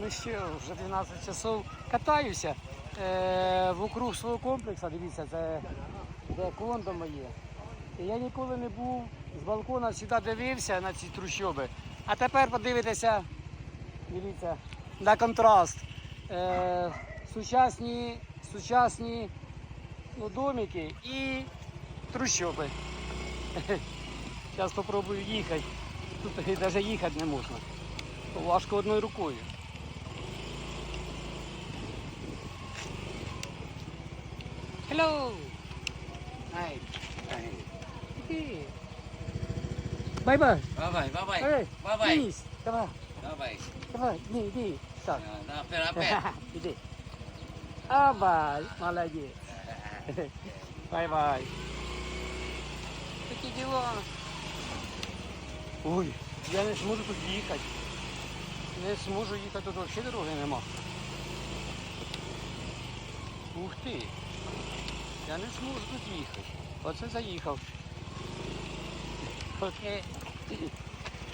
Ну що, вже 12 часов катаюся е, вокруг свого комплексу. Дивіться, це де кондо моє. І я ніколи не був з балкона, завжди дивився на ці трущоби. А тепер подивитися, дивіться, на контраст. Е, сучасні, сучасні ну, домики і трущоби. Зараз спробую їхати. Тут навіть їхати не можна. Важко одною рукою. Hello. Hi. Hi. Иди. Бай-бай. Бабай, бабай, Эй, бабай, Денис, давай, бабай. давай, иди, иди. Так. На, апер, Иди. Абай, молодец. Бай-бай. Такі діла. Ой, я не зможу тут їхати. Не зможу їхати, тут взагалі дороги нема. Ух ти. Я не зможу тут їхати. Оце заїхав. Окей.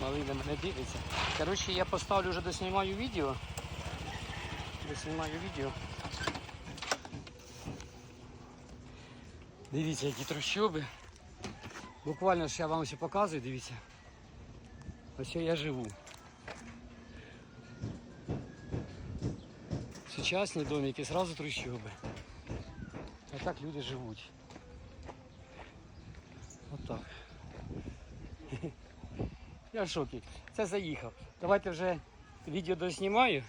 Малий на мене дивиться. Коротше, я поставлю вже доснімаю відео. Доснімаю відео. Дивіться, які трущоби. Буквально ж я вам все показую, дивіться. Ось я живу. Сучасні домики, зразу трущоби. Так люди живуть. Отак. Я в шокі. Це заїхав. Давайте вже відео доснімаю.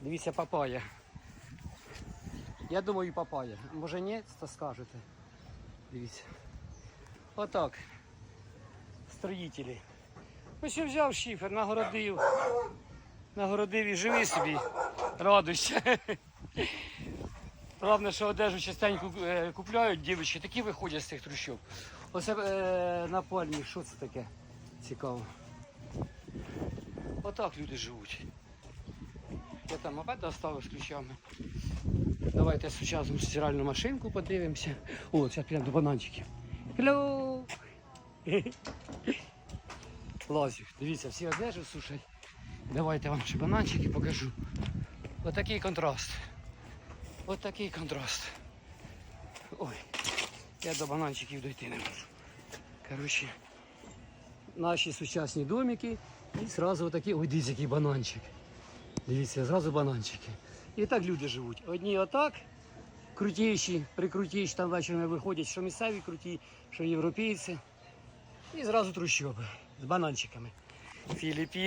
Дивіться, папая. Я думаю, папая. Може ні, то скажете. Дивіться. Отак. Строїтелі. Ось я взяв шифер, нагородив. Нагородив і живи собі. Радуйся. Головне, що одежу частенько е, купляють дівчатки, такі виходять з цих трущоб. Оце е, напальник, що це таке? Цікаво. Отак люди живуть. Я там опять доставив з ключами. Давайте сучасну стиральну машинку подивимося. О, зараз підемо до бананчиків. Hello! Лазю. Дивіться, всі одежу сушать. Давайте вам ще бананчики покажу. Отакий контраст. Отакий контраст. Ой, я до бананчиків дойти не можу. Коротше, наші сучасні домики і зразу отакі, ой, дивіться, який бананчик. Дивіться, зразу бананчики. І так люди живуть. Одні отак, крутіші, прикрутіші, там вечорами виходять, що місцеві круті, що європейці. І зразу трущоби з бананчиками. Філіппін.